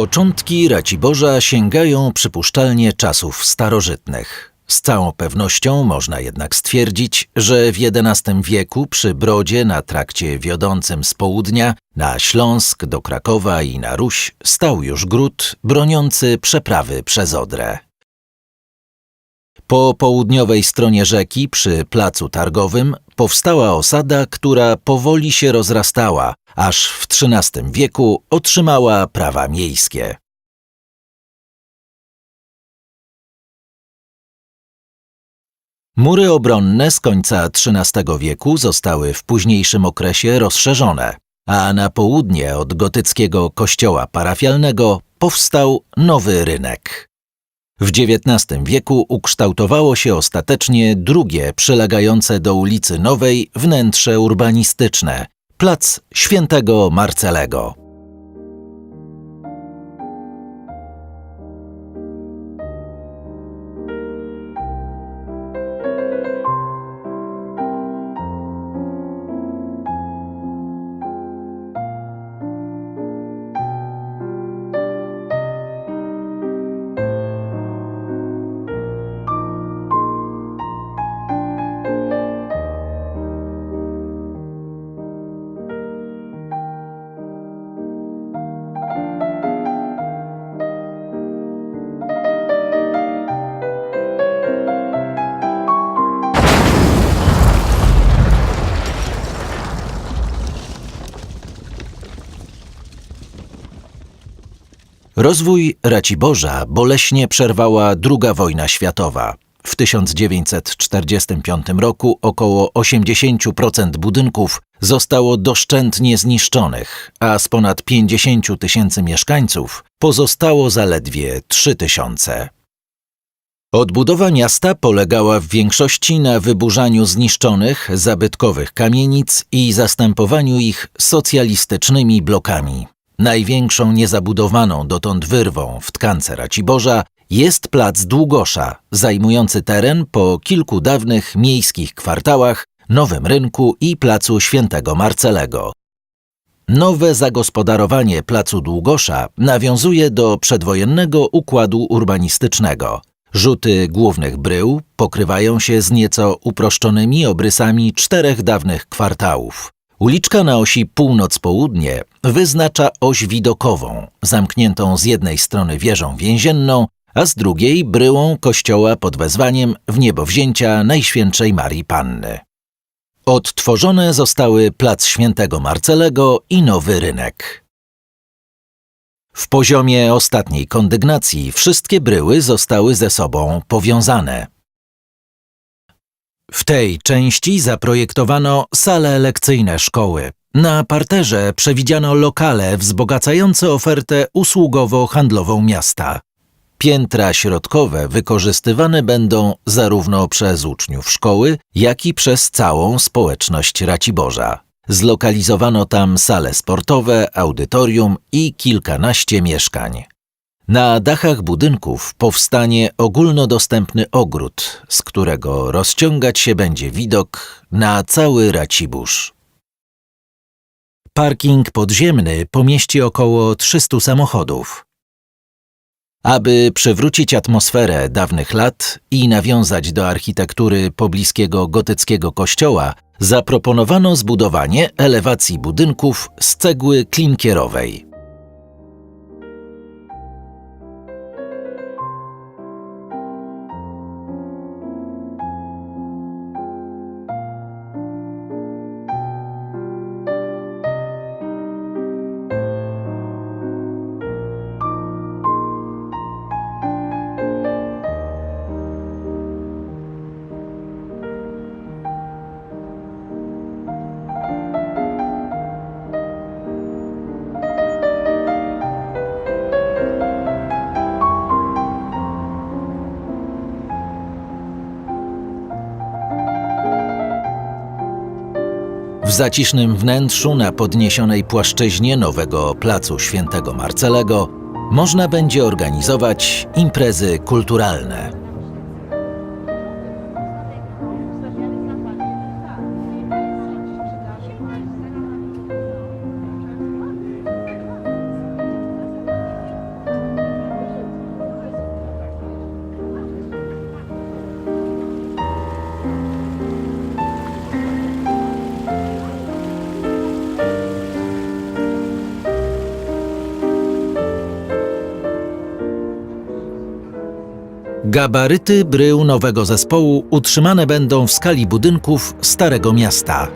Początki Raciborza sięgają przypuszczalnie czasów starożytnych. Z całą pewnością można jednak stwierdzić, że w XI wieku przy Brodzie na trakcie wiodącym z południa na Śląsk do Krakowa i na Ruś stał już gród broniący przeprawy przez Odrę. Po południowej stronie rzeki przy placu targowym powstała osada, która powoli się rozrastała, aż w XIII wieku otrzymała prawa miejskie. Mury obronne z końca XIII wieku zostały w późniejszym okresie rozszerzone, a na południe od gotyckiego kościoła parafialnego powstał nowy rynek. W XIX wieku ukształtowało się ostatecznie drugie przylegające do ulicy Nowej wnętrze urbanistyczne plac Świętego Marcelego. Rozwój Raciborza boleśnie przerwała II wojna światowa. W 1945 roku około 80% budynków zostało doszczętnie zniszczonych, a z ponad 50 tysięcy mieszkańców pozostało zaledwie 3 tysiące. Odbudowa miasta polegała w większości na wyburzaniu zniszczonych, zabytkowych kamienic i zastępowaniu ich socjalistycznymi blokami. Największą niezabudowaną dotąd wyrwą w tkance Raciborza jest plac Długosza, zajmujący teren po kilku dawnych miejskich kwartałach, Nowym Rynku i placu Świętego Marcelego. Nowe zagospodarowanie placu Długosza nawiązuje do przedwojennego układu urbanistycznego. Rzuty głównych brył pokrywają się z nieco uproszczonymi obrysami czterech dawnych kwartałów. Uliczka na osi północ-południe wyznacza oś widokową, zamkniętą z jednej strony wieżą więzienną, a z drugiej bryłą kościoła pod wezwaniem w niebowzięcia Najświętszej Marii Panny. Odtworzone zostały plac Świętego Marcelego i Nowy Rynek. W poziomie ostatniej kondygnacji wszystkie bryły zostały ze sobą powiązane. W tej części zaprojektowano sale lekcyjne szkoły. Na parterze przewidziano lokale wzbogacające ofertę usługowo-handlową miasta. Piętra środkowe wykorzystywane będą zarówno przez uczniów szkoły, jak i przez całą społeczność Raciborza. Zlokalizowano tam sale sportowe, audytorium i kilkanaście mieszkań. Na dachach budynków powstanie ogólnodostępny ogród, z którego rozciągać się będzie widok na cały Racibórz. Parking podziemny pomieści około 300 samochodów. Aby przywrócić atmosferę dawnych lat i nawiązać do architektury pobliskiego gotyckiego kościoła, zaproponowano zbudowanie elewacji budynków z cegły klinkierowej. Zacisznym wnętrzu na podniesionej płaszczyźnie nowego placu Świętego Marcelego można będzie organizować imprezy kulturalne. Gabaryty brył nowego zespołu utrzymane będą w skali budynków Starego Miasta.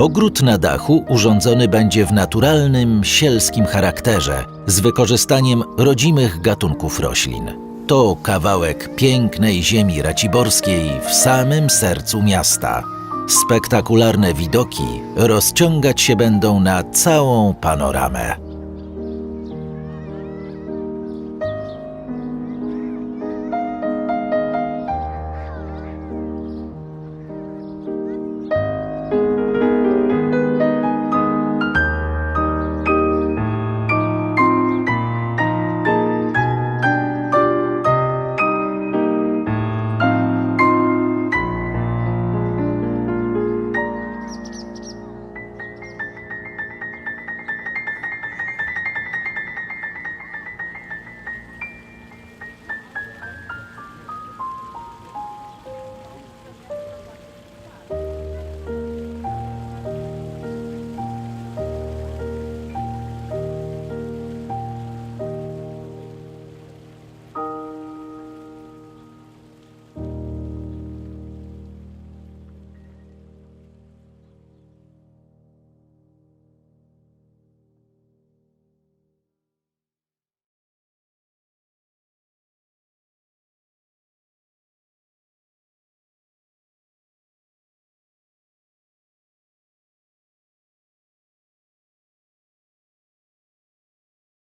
Ogród na dachu urządzony będzie w naturalnym, sielskim charakterze, z wykorzystaniem rodzimych gatunków roślin. To kawałek pięknej ziemi raciborskiej w samym sercu miasta. Spektakularne widoki rozciągać się będą na całą panoramę.